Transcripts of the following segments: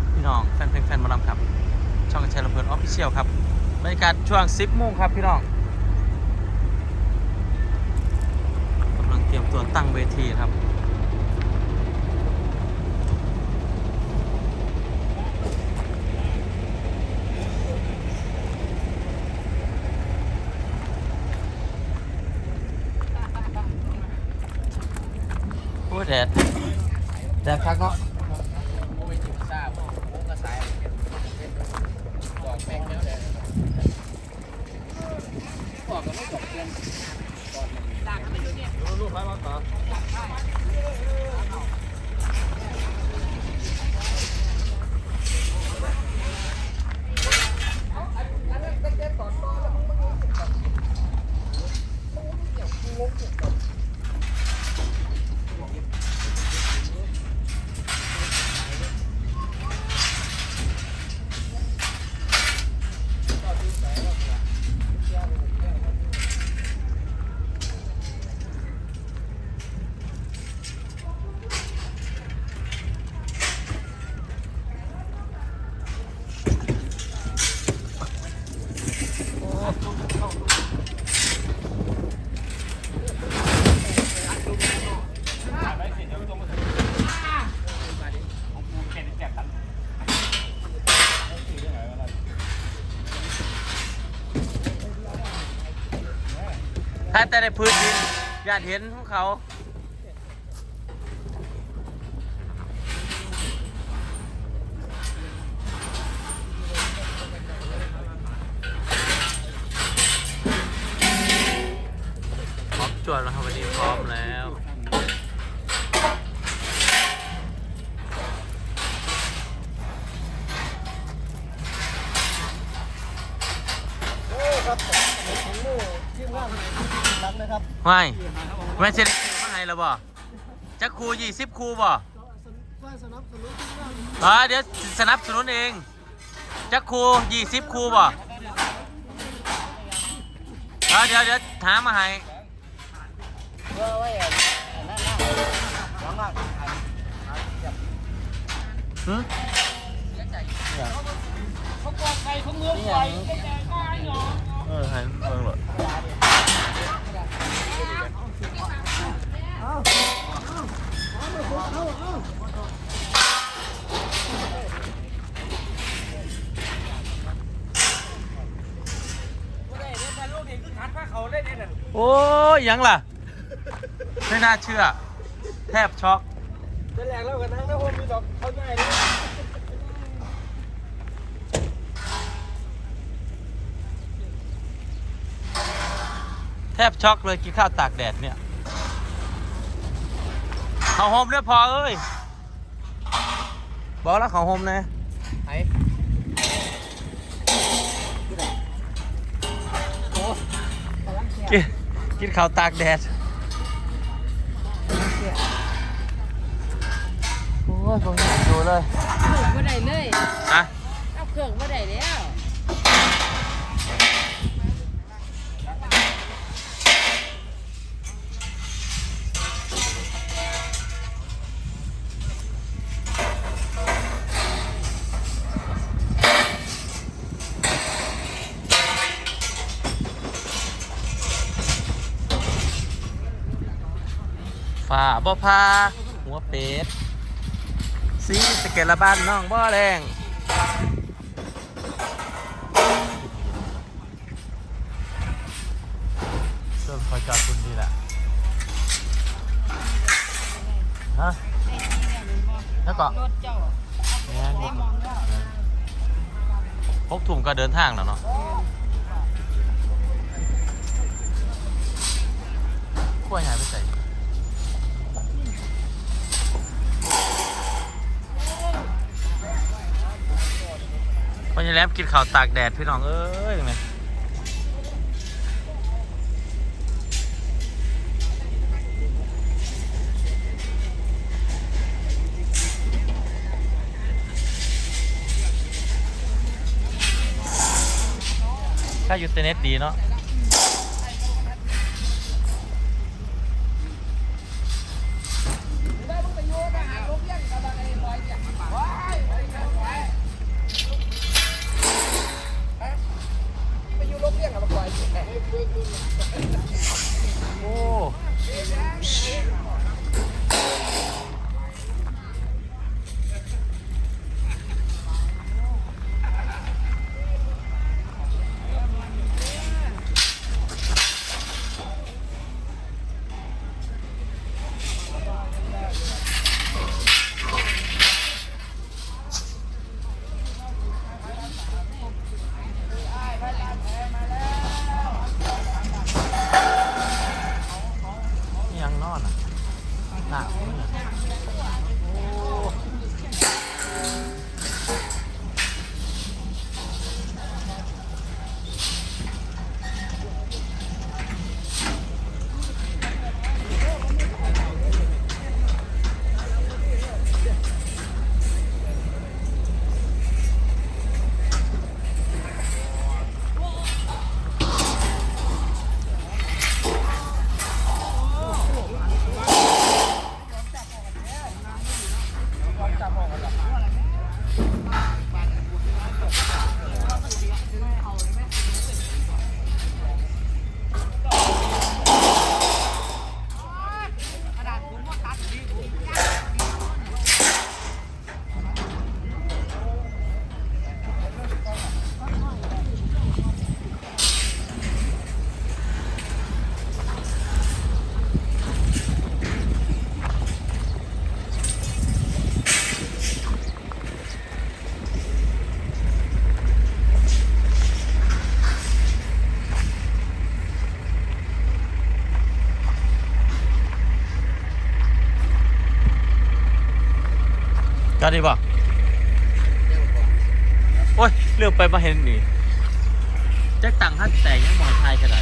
บพี่น้องแฟนเพลงแฟนมอลำครับ ช่องกระชายลำเพลินออฟฟิเชียลครับบรรยากาศช่วง10โมงครับพี่น้องกำลังเตรียมตัวตั้งเวทีครับโอ้แดดแดดคักเนาะ แต่ในพื้นดินอยากเห็นพวกเขาพร้อมจวดแล้วครับวันนี้พร้อมแล้ว โอ้ครับของหมู่ทีมงานรักนะ ครับไม่ไม่ใช่มาให้แล้วบ่จะครูยี่สิบครูบ่ฝ่ายสนับสนุนทีมงานอ่าเดี๋ยวสนับสนุนเองจะครูยี่สิบครูบ่อ่าเดี๋ยวเดี๋ยวถามมาให้เพื่อไว้นั่นนะหวังว่าหึเขากอดไก่เขาเมืองไก่ไม่แจกก็ไอ้หนอเออให้เบิ่งหรอ ได้เดี๋ยวแต่ลูกนี่คือขัดผ้าเขาเล่นเนี่ย โอ้ยยังล่ะ ไม่น่าเชื่อ แทบช็อกจะแหลกแล้วกันทั้งนะผมมีดอกเขาใหญ่เลยแทบช็อกเลยกินข้าวตากแดดเนี่ย เขาโฮมด้วยพอเอ้ย บอกแล้วเขาโฮมนะไอ้โอ้กำลังเสียกินกินข้าวตากแดด โอ้ยผมอยากดูเลย เครื่องบ่ได้เลยอะเอาเครื่องบ่ได้แล้ว ฝ่าบ่พาหัวเป็ดสีสเกตละบ้านน้องบ่แรงเริ่มคอยจอดคุณดีแหละฮะแล้วก็รถเจ้าแม่นบ่พกถุงก็เดินทางแล้วเนาะขั้วหายไปใส่ วันนี้แลมกินข้าวตากแดดพี่น้องเอ้ยไงถ้าอยู่เทเน็ตดีเนาะ ก็ดีป่ะโอ้ยเลือกไปมาเห็นนี่แจ็คตังฮัทแต่งยังมองไทยก็ได้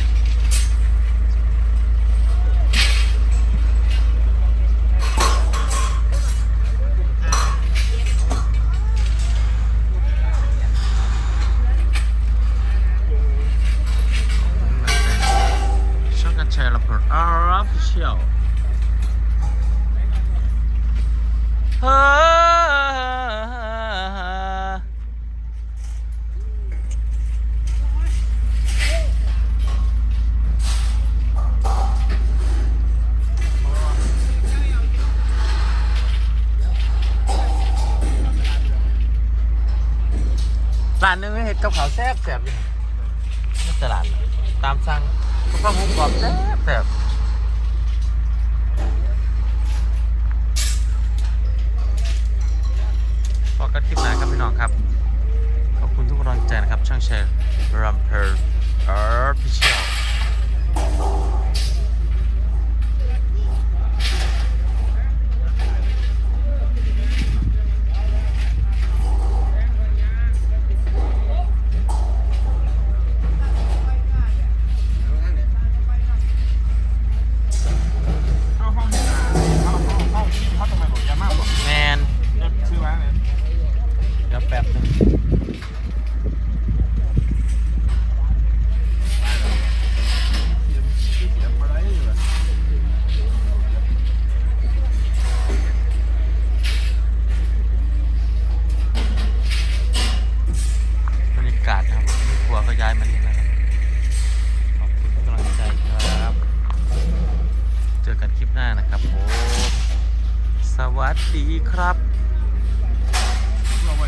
ช่องกันแชร์ระเบิดอาร์ฟเชียลเฮ้อ ร้านหนึงเห็ดกับขาวแซ่บแซ่บอยู่นี่ตลาด ตามสั่งข้าวหมูกรอบแซ่บแซ่บ พ อกันคลิปหน้าครับพี่น้องครับ ขอบคุณทุกกำลังใจนะครับ ช่างแชร์รัมเพอร์เออร์พิเชียล ดีครับ